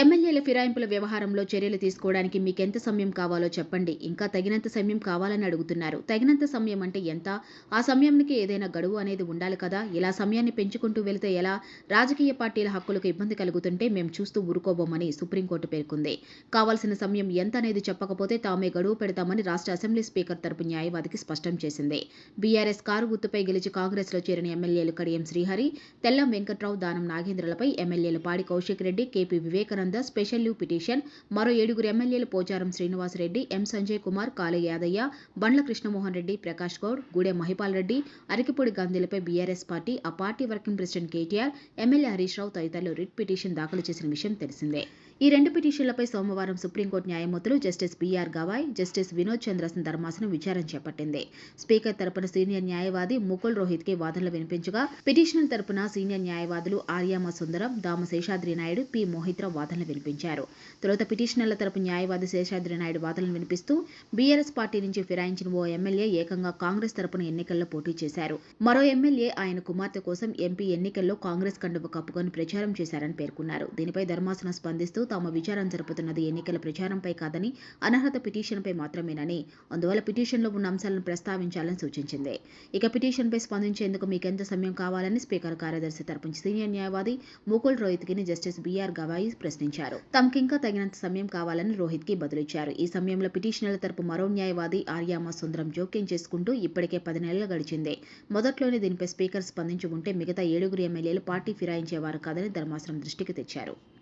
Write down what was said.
ఎమ్మెల్యేల ఫిరాయింపుల వ్యవహారంలో చర్యలు తీసుకోవడానికి మీకెంత సమయం కావాలో చెప్పండి. ఇంకా తగినంత సమయం కావాలని అడుగుతున్నారు. తగినంత సమయం అంటే ఎంత? ఆ సమయానికి ఏదైనా గడువు అనేది ఉండాలి కదా? ఇలా సమయాన్ని పెంచుకుంటూ వెళితే ఎలా? రాజకీయ పార్టీల హక్కులకు ఇబ్బంది కలుగుతుంటే మేము చూస్తూ ఊరుకోబోమని సుప్రీంకోర్టు పేర్కొంది. కావాల్సిన సమయం ఎంత అనేది చెప్పకపోతే తామే గడువు పెడతామని రాష్ట్ర అసెంబ్లీ స్పీకర్ తరపు న్యాయవాదికి స్పష్టం చేసింది. బీఆర్ఎస్ కారు గుర్తుపై గెలిచి కాంగ్రెస్లో చేరిన ఎమ్మెల్యేలు కడియం శ్రీహరి తెల్లం వెంకట్రావు దానం నాగేంద్రలపై ఎమ్మెల్యేలు Padi Kaushik Reddy KP Vivekananda special leave petition మరో ఏడుగురు ఎమ్మెల్యేలు పోచారం శ్రీనివాసరెడ్డి ఎం సంజయ్ కుమార్ కాళ యాదయ్య బండ్ల కృష్ణమోహన్ రెడ్డి ప్రకాష్ గౌడ్ గూడెం మహిపాల్ రెడ్డి అరకిపూడి గాంధీలపై బీఆర్ఎస్ పార్టీ ఆ party working president KTR MLA Harish Rao తదితరులు రిట్ పిటిషన్ దాఖలు చేసిన విషయం తెలిసిందే. ఈ రెండు పిటిషన్లపై సోమవారం సుప్రీంకోర్టు న్యాయమూర్తులు justice BR Gavai justice Vinod Chandran ధర్మాసనం విచారణ చేపట్టింది. స్పీకర్ తరపున సీనియర్ న్యాయవాది ముకుల్ రోహిత్కి వాదనలు వినిపించగా పిటిషనర్ తరపున సీనియర్ న్యాయవాదులు ఆర్యామ సుందరం దామ శేషాద్రి నాయుడు పి మోహిత్రావు వాదనలు వినిపించారు. తొలుత పిటిషనర్ల తరపు న్యాయవాది శేషాద్రి నాయుడు వాదనలు వినిపిస్తూ బీఆర్ఎస్ పార్టీ నుంచి ఫిరాయించిన ఓ ఎమ్మెల్యే ఏకంగా కాంగ్రెస్ తరపున ఎన్నికల్లో పోటీ చేశారు. మరో ఎమ్మెల్యే ఆయన కుమార్తె కోసం ఎంపీ ఎన్నికల్లో కాంగ్రెస్ కండువ కప్పుకొని ప్రచారం చేశారని పేర్కొన్నారు. దీనిపై ధర్మాసనం స్పందిస్తూ తాము విచారం జరుపుతున్నది ఎన్నికల ప్రచారంపై కాదని అనర్హత పిటిషన్పై మాత్రమేనని అందువల్ల పిటిషన్లో ఉన్న అంశాలను ప్రస్తావించాలని సూచించింది. ఇక పిటిషన్పై స్పందించేందుకు మీకెంత సమయం కావాలని స్పీకర్ కార్యదర్శి తరపు సీనియర్ న్యాయవాది ముకుల్ రోహిత్కిని జస్టిస్ బీఆర్ గవాయి ప్రశ్నించారు. తమకింకా తగినంత సమయం కావాలని రోహిత్కి బదులిచ్చారు. ఈ సమయంలో పిటిషనర్ల తరపు మరో న్యాయవాది ఆర్యామ సుందరం జోక్యం చేసుకుంటూ ఇప్పటికే పది నెలలు గడిచింది. మొదట్లోనే దీనిపై స్పీకర్ స్పందించి ఉంటే మిగతా ఏడుగురు ఎమ్మెల్యేలు పార్టీ ఫిరాయించేవారు కాదని ధర్మాసనం దృష్టికి తెచ్చారు.